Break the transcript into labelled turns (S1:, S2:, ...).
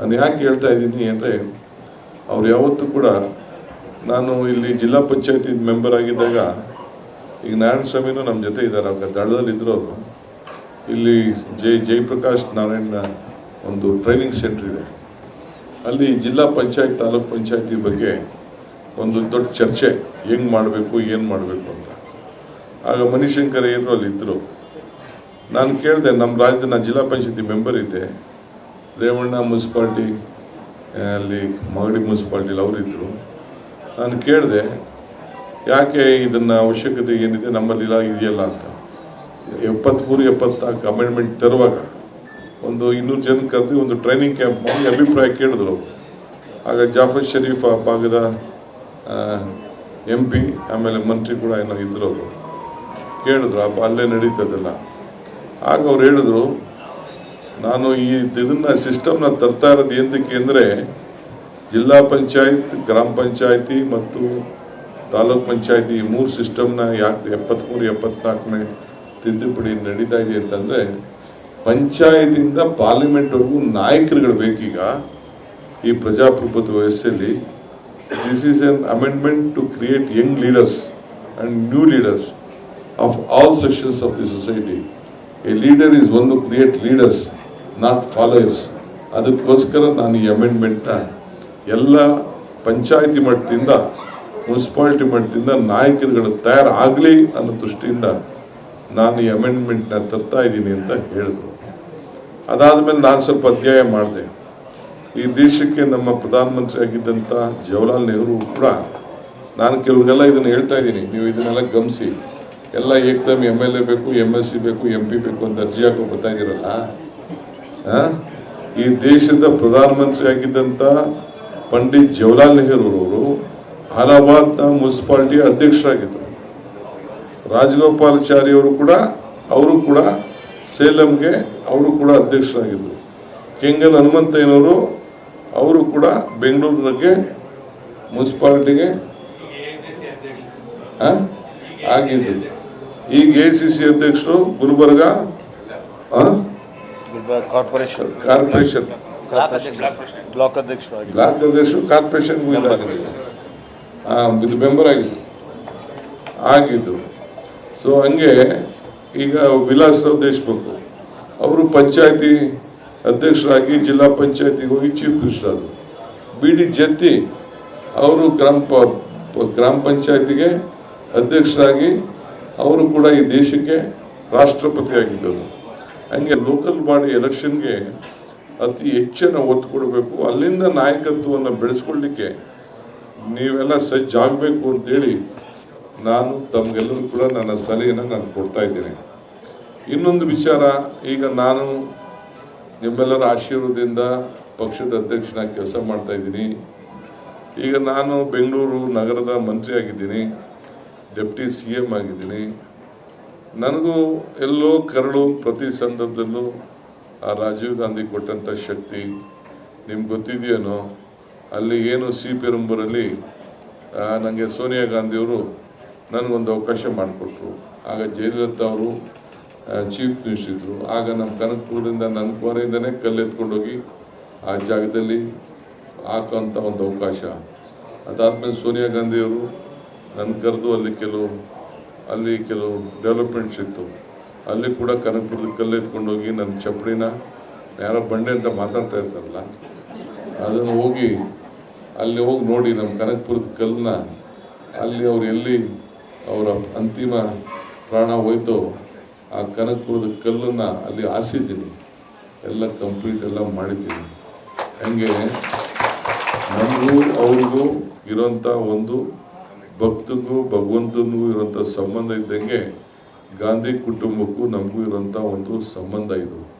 S1: ನಾನು ಯಾಕೆ ಹೇಳ್ತಾ ಇದ್ದೀನಿ ಅಂದರೆ, ಅವ್ರು ಯಾವತ್ತೂ ಕೂಡ ನಾನು ಇಲ್ಲಿ ಜಿಲ್ಲಾ ಪಂಚಾಯತಿ ಮೆಂಬರ್ ಆಗಿದ್ದಾಗ, ಈಗ ನಾರಾಯಣ ಸ್ವಾಮಿನೂ ನಮ್ಮ ಜೊತೆ ಇದ್ದಾರೆ ಅವಾಗ ದಳದಲ್ಲಿ ಇದ್ರು ಅವರು. ಇಲ್ಲಿ ಜೈ ಜಯಪ್ರಕಾಶ್ ನಾರಾಯಣ ಒಂದು ಟ್ರೈನಿಂಗ್ ಸೆಂಟರ್ ಇದೆ. ಅಲ್ಲಿ ಜಿಲ್ಲಾ ಪಂಚಾಯತ್, ತಾಲೂಕ್ ಪಂಚಾಯತಿ ಬಗ್ಗೆ ಒಂದು ದೊಡ್ಡ ಚರ್ಚೆ, ಹೆಂಗೆ ಮಾಡಬೇಕು, ಏನು ಮಾಡಬೇಕು ಅಂತ. ಆಗ ಮಣಿಶಂಕರ್ ಅಲ್ಲಿ ಇದ್ದರು ನಾನು ಕೇಳಿದೆ, ನಮ್ಮ ರಾಜ್ಯದ ಜಿಲ್ಲಾ ಪಂಚಾಯತಿ ಮೆಂಬರ್ ಇದ್ದೆ. ರೇವಣ್ಣ ಮುನ್ಸಿಪಾಲ್ಟಿ ಅಲ್ಲಿ ಮಾಗಡಿ ಮುನ್ಸಿಪಾಲ್ಟಿಲಿ ಅವರಿದ್ದರು ನಾನು ಕೇಳಿದೆ, ಯಾಕೆ ಇದನ್ನು ಅವಶ್ಯಕತೆ ಏನಿದೆ? ನಮ್ಮಲ್ಲಿ ಇಲ್ಲ, ಇದೆಯಲ್ಲ ಅಂತ. ಎಪ್ಪತ್ತ್ಮೂರು ಎಪ್ಪತ್ನಾಲ್ಕು ಅಮೆಂಡ್ಮೆಂಟ್ ತರುವಾಗ ಒಂದು ಇನ್ನೂರು ಜನ ಕರೆದು ಒಂದು ಟ್ರೈನಿಂಗ್ ಕ್ಯಾಂಪ್ ಮಾಡಿ ಅಭಿಪ್ರಾಯ ಕೇಳಿದ್ರು. ಆಗ ಜಾಫರ್ ಶರೀಫ್ ಆ ಭಾಗದ ಎಂ ಪಿ ಆಮೇಲೆ ಮಂತ್ರಿ ಕೂಡ ಏನೋ ಇದ್ದರು ಅವರು. ಕೇಳಿದ್ರು ಅಲ್ಲೇ ನಡೀತದಲ್ಲ. ಆಗ ಅವ್ರು ಹೇಳಿದ್ರು ನಾನು ಈ ಇದನ್ನ ಸಿಸ್ಟಮ್ನ ತರ್ತಾ ಇರೋದು ಎಂದಕ್ಕೆ ಅಂದರೆ, ಜಿಲ್ಲಾ ಪಂಚಾಯತ್, ಗ್ರಾಮ ಪಂಚಾಯತಿ ಮತ್ತು ತಾಲೂಕ್ ಪಂಚಾಯತಿ ಈ ಮೂರು ಸಿಸ್ಟಮ್ನ ಯಾಕೆ ಎಪ್ಪತ್ತ್ಮೂರು ಎಪ್ಪತ್ನಾಲ್ಕನೇ ತಿದ್ದುಪಡಿ ನಡೀತಾ ಇದೆ ಅಂತಂದರೆ, ಪಂಚಾಯತಿಂದ ಪಾರ್ಲಿಮೆಂಟ್ವರೆಗೂ ನಾಯಕರುಗಳು ಬೇಕೀಗ ಈ ಪ್ರಜಾಪ್ರಭುತ್ವ ವ್ಯವಸ್ಥೆಯಲ್ಲಿ. This is an amendment to create young leaders and new leaders of all sections of the society a leader is one to create leaders not followers ಅದಕ್ಕೋಸ್ಕರ ನಾನು ಈ ಅಮೆಂಡ್ಮೆಂಟ್ನ ಎಲ್ಲ ಪಂಚಾಯಿತಿ ಮಟ್ಟದಿಂದ ಮುನ್ಸಿಪಾಲ್ಟಿ ಮಟ್ಟದಿಂದ ನಾಯಕರುಗಳು ತಯಾರಾಗಲಿ ಅನ್ನೋ ದೃಷ್ಟಿಯಿಂದ ನಾನು ಈ ಅಮೆಂಡ್ಮೆಂಟ್ನ ತರ್ತಾ ಇದ್ದೀನಿ ಅಂತ ಹೇಳಿದ್ರು. ಅದಾದಮೇಲೆ ನಾನು ಸ್ವಲ್ಪ ಅಧ್ಯಾಯ ಮಾಡಿದೆ. ಈ ದೇಶಕ್ಕೆ ನಮ್ಮ ಪ್ರಧಾನಮಂತ್ರಿ ಆಗಿದ್ದಂಥ ಜವಾಹರ್ಲಾಲ್ ನೆಹರು ಕೂಡ ನಾನು ಕೆಲವ್ರಿಗೆಲ್ಲ ಇದನ್ನು ಹೇಳ್ತಾ ಇದ್ದೀನಿ. ನೀವು ಇದನ್ನೆಲ್ಲ ಗಮನಿಸಿ. ಎಲ್ಲ ಏಕ್ದಮ್ ಎಂ ಎಲ್ ಎ ಬೇಕು ಎಂ ಎಸ್ ಸಿ ಬೇಕು ಎಂ ಪಿ ಬೇಕು ಅಂತ ಅರ್ಜಿ ಹಾಕೋ ಗೊತ್ತಾಗಿರಲ್ಲ? ಈ ದೇಶದ ಪ್ರಧಾನಮಂತ್ರಿ ಆಗಿದ್ದಂಥ ಪಂಡಿತ್ ಜವಾಹರ್ಲಾಲ್ ನೆಹರು ಅವರು ಅಲಹಾಬಾದ್ನ ಮುನ್ಸಿಪಾಲ್ಟಿ ಅಧ್ಯಕ್ಷರಾಗಿದ್ದರು. ರಾಜಗೋಪಾಲಾಚಾರಿ ಅವರು ಕೂಡ ಅವರು ಕೂಡ ಸೇಲಂಗೆ, ಅವರು ಕೂಡ ಅಧ್ಯಕ್ಷರಾಗಿದ್ದರು. ಕೆಂಗಲ್ ಹನುಮಂತಯ್ಯನವರು, ಅವರು ಕೂಡ ಬೆಂಗಳೂರಿಗೆ ಮುನ್ಸಿಪಾಲ್ಟಿಗೆ ಆಗಿದ್ದರು. ಈಗ ಎ ಸಿ ಸಿ ಅಧ್ಯಕ್ಷರು? ಗುಲ್ಬರ್ಗ
S2: ಕಾರ್ಪೊರೇಷನ್
S1: ಕಾರ್ಪೊರೇಷನ್
S2: ಬ್ಲಾಕ್ ಅಧ್ಯಕ್ಷರಾಗಿ
S1: ಬ್ಲಾಕ್ ಅಧ್ಯಕ್ಷರು ಇದು ಮೆಂಬರ್ ಆಗಿದ್ರು. ಆಗಿದ್ರು. ಸೊ ಹಂಗೆ ಈಗ ವಿಲಾಸ ದೇಶ್ಮುಖ್ ಅವರು ಪಂಚಾಯತಿ ಅಧ್ಯಕ್ಷರಾಗಿ ಜಿಲ್ಲಾ ಪಂಚಾಯತಿಗೆ ಹೋಗಿ ಚೀಫ್ ಮಿನಿಸ್ಟರ್ ಆದರು. ಬಿ ಡಿ ಜತ್ತಿ ಅವರು ಗ್ರಾಮ ಗ್ರಾಮ ಪಂಚಾಯತಿಗೆ ಅಧ್ಯಕ್ಷರಾಗಿ ಅವರು ಕೂಡ ಈ ದೇಶಕ್ಕೆ ರಾಷ್ಟ್ರಪತಿ ಆಗಿದ್ದರು. ಹಂಗೆ ಲೋಕಲ್ ಬಾಡಿ ಎಲೆಕ್ಷನ್ಗೆ ಅತಿ ಹೆಚ್ಚಿನ ಒತ್ತು ಕೊಡಬೇಕು. ಅಲ್ಲಿಂದ ನಾಯಕತ್ವವನ್ನು ಬೆಳೆಸ್ಕೊಳ್ಳಿಕ್ಕೆ ನೀವೆಲ್ಲ ಸಜ್ಜಾಗಬೇಕು ಅಂತೇಳಿ ನಾನು ತಮಗೆಲ್ಲರೂ ಕೂಡ ನನ್ನ ಸಲಹೆಯನ್ನು ನಾನು ಕೊಡ್ತಾ ಇದ್ದೇನೆ. ಇನ್ನೊಂದು ವಿಚಾರ, ಈಗ ನಾನು ನಿಮ್ಮೆಲ್ಲರ ಆಶೀರ್ವಾದದಿಂದ ಪಕ್ಷದ ಅಧ್ಯಕ್ಷನಾಗಿ ಕೆಲಸ ಮಾಡ್ತಾ ಇದ್ದೀನಿ. ಈಗ ನಾನು ಬೆಂಗಳೂರು ನಗರದ ಮಂತ್ರಿ ಆಗಿದ್ದೀನಿ ಡೆಪ್ಟಿ ಸಿ ಎಂ ಆಗಿದ್ದೀನಿ. ನನಗೂ ಎಲ್ಲೋ ಕರಳು ಪ್ರತಿ ಸಂದರ್ಭದಲ್ಲೂ ಆ ರಾಜೀವ್ ಗಾಂಧಿ ಕೊಟ್ಟಂಥ ಶಕ್ತಿ ನಿಮ್ಗೆ ಗೊತ್ತಿದೆಯೇನೋ? ಅಲ್ಲಿ ಏನು ಸಿ ಪೆರಂಬೂರಲ್ಲಿ ನನಗೆ ಸೋನಿಯಾ ಗಾಂಧಿಯವರು ನನಗೊಂದು ಅವಕಾಶ ಮಾಡಿಕೊಟ್ರು. ಆಗ ಜಯಲಲಿತಾ ಅವರು ಚೀಫ್ ಮಿನಿಸ್ಟರ್ ಇದ್ದರು ಆಗ ನಮ್ಮ ಕನಕಪುರದಿಂದ ನನ್ನ ಕೋರೆಯಿಂದನೇ ಕಲ್ಲು ಎತ್ಕೊಂಡೋಗಿ ಆ ಜಾಗದಲ್ಲಿ ಹಾಕೋಂಥ ಒಂದು ಅವಕಾಶ. ಅದಾದಮೇಲೆ ಸೋನಿಯಾ ಗಾಂಧಿಯವರು ನನ್ನ ಕರೆದು ಅಲ್ಲಿ ಕೆಲವು ಅಲ್ಲಿ ಕೆಲವು ಡೆವಲಪ್ಮೆಂಟ್ಸ್ ಇತ್ತು. ಅಲ್ಲಿ ಕೂಡ ಕನಕಪುರದ ಕಲ್ಲು ಎತ್ಕೊಂಡೋಗಿ ನನ್ನ ಚಪ್ಪಡಿನ ಯಾರೋ ಬಂಡೆ ಅಂತ ಮಾತಾಡ್ತಾ ಇರ್ತಾರಲ್ಲ, ಅದನ್ನು ಹೋಗಿ ಅಲ್ಲಿ ಹೋಗಿ ನೋಡಿ ನಮ್ಮ ಕನಕಪುರದ ಕಲ್ಲನ್ನ. ಅಲ್ಲಿ ಅವ್ರು ಎಲ್ಲಿ ಅವರ ಅಂತಿಮ ಪ್ರಾಣ ಹೋಯ್ತೋ ಆ ಕನಕಪುರದ ಕಲ್ಲನ್ನು ಅಲ್ಲಿ ಹಾಸಿದ್ದೀನಿ. ಎಲ್ಲ ಕಂಪ್ಲೀಟ್ ಎಲ್ಲ ಮಾಡಿದ್ದೀನಿ. ಹಂಗೆ ನಮಗೂ ಅವ್ರಿಗೂ ಇರೋಂಥ ಒಂದು ಭಕ್ತನಿಗೂ ಭಗವಂತನಿಗೂ ಇರುವಂಥ ಸಂಬಂಧ ಇದ್ದಂಗೆ ಗಾಂಧಿ ಕುಟುಂಬಕ್ಕೂ ನಮಗೂ ಇರುವಂಥ ಒಂದು ಸಂಬಂಧ ಇದು.